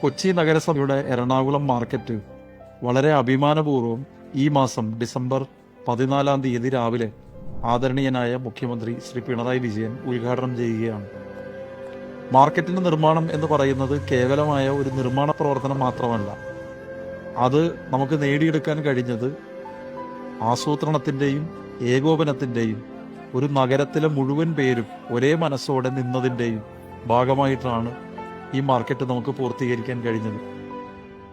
കൊച്ചി നഗരസഭയുടെ എറണാകുളം മാർക്കറ്റ് വളരെ അഭിമാനപൂർവം ഈ മാസം ഡിസംബർ പതിനാലാം തീയതി രാവിലെ ആദരണീയനായ മുഖ്യമന്ത്രി ശ്രീ പിണറായി വിജയൻ ഉദ്ഘാടനം ചെയ്യുകയാണ്. മാർക്കറ്റിന്റെ നിർമ്മാണം എന്ന് പറയുന്നത് കേവലമായ ഒരു നിർമ്മാണ പ്രവർത്തനം മാത്രമല്ല. അത് നമുക്ക് നേടിയെടുക്കാൻ കഴിഞ്ഞത് ആസൂത്രണത്തിന്റെയും ഏകോപനത്തിന്റെയും ഒരു നഗരത്തിലെ മുഴുവൻ പേരും ഒരേ മനസ്സോടെ നിന്നതിന്റെയും ഭാഗമായിട്ടാണ് ഈ മാർക്കറ്റ് നമുക്ക് പൂർത്തീകരിക്കാൻ കഴിഞ്ഞത്.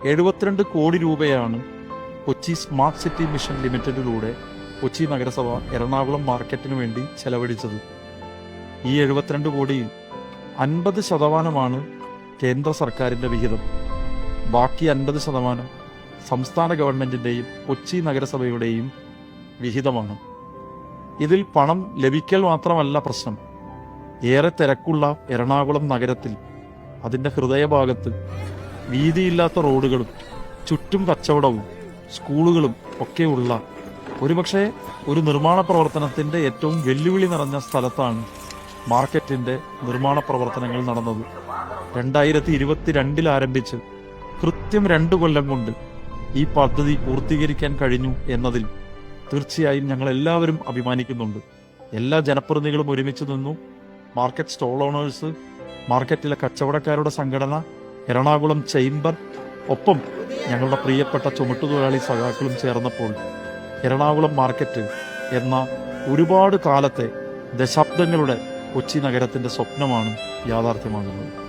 എഴുപത്തിരണ്ട് കോടി രൂപയാണ് കൊച്ചി സ്മാർട്ട് സിറ്റി മിഷൻ ലിമിറ്റഡിലൂടെ കൊച്ചി നഗരസഭ എറണാകുളം മാർക്കറ്റിന് വേണ്ടി ചെലവഴിച്ചത്. ഈ എഴുപത്തിരണ്ട് കോടിയിൽ അൻപത് ശതമാനമാണ് കേന്ദ്ര സർക്കാരിന്റെ വിഹിതം. ബാക്കി അൻപത് ശതമാനം സംസ്ഥാന ഗവൺമെന്റിന്റെയും കൊച്ചി നഗരസഭയുടെയും വിഹിതമാണ്. ഇതിൽ പണം ലഭിക്കൽ മാത്രമല്ല പ്രശ്നം. ഏറെ തിരക്കുള്ള എറണാകുളം നഗരത്തിൽ അതിന്റെ ഹൃദയഭാഗത്ത് വീതിയില്ലാത്ത റോഡുകളും ചുറ്റും കച്ചവടവും സ്കൂളുകളും ഒക്കെയുള്ള ഒരുപക്ഷെ ഒരു നിർമ്മാണ പ്രവർത്തനത്തിന്റെ ഏറ്റവും വെല്ലുവിളി നിറഞ്ഞ സ്ഥലത്താണ് മാർക്കറ്റിന്റെ നിർമ്മാണ പ്രവർത്തനങ്ങൾ നടന്നത്. രണ്ടായിരത്തി ഇരുപത്തിരണ്ടിൽ ആരംഭിച്ച് കൃത്യം രണ്ടു കൊല്ലം കൊണ്ട് ഈ പദ്ധതി പൂർത്തീകരിക്കാൻ കഴിഞ്ഞു എന്നതിൽ തീർച്ചയായും ഞങ്ങൾ എല്ലാവരും അഭിമാനിക്കുന്നുണ്ട്. എല്ലാ ജനപ്രതിനിധികളും ഒരുമിച്ച് നിന്നു. മാർക്കറ്റ് സ്റ്റോൾ ഓണേഴ്സ് മാർക്കറ്റിലെ കച്ചവടക്കാരുടെ സംഘടന എറണാകുളം ചേംബർ ഒപ്പം ഞങ്ങളുടെ പ്രിയപ്പെട്ട ചുമട്ടുതൊഴിലാളി സഖാക്കളും ചേർന്നപ്പോൾ എറണാകുളം മാർക്കറ്റ് എന്ന ഒരുപാട് കാലത്തെ ദശാബ്ദങ്ങളുടെ കൊച്ചി നഗരത്തിന്റെ സ്വപ്നമാണ് യാഥാർത്ഥ്യമാകുന്നത്.